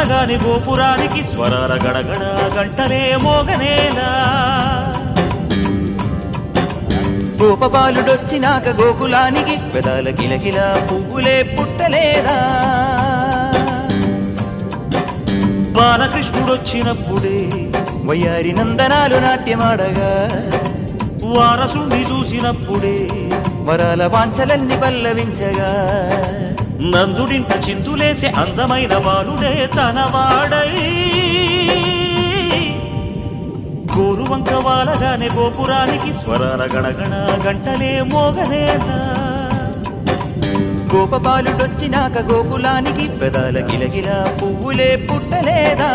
వాలగాని గోపురానికి స్వరాల గడగడ గంటలే మోగనేలా. గోపబాలుడొచ్చినాక గోకులానికి పెదాల కిలకిల పువ్వులే పుట్టలేదా? బాలకృష్ణుడొచ్చినప్పుడే వయ్యారి నందనాలు నాట్యమాడగా. వారసుని చూసినప్పుడే వరాల వాంఛలన్నీ పల్లవించగా. నందుడింట చిందులేసే అందమైన బాలుడే తనవాడై. గోరువంక వాలగానే గోపురానికి స్వరాల గణగణ గంటలే మోగనేలా గోపబాలుడొచ్చినాక గోకులానికి పెదాల కిలకిల పువ్వులే పుట్టలేదా?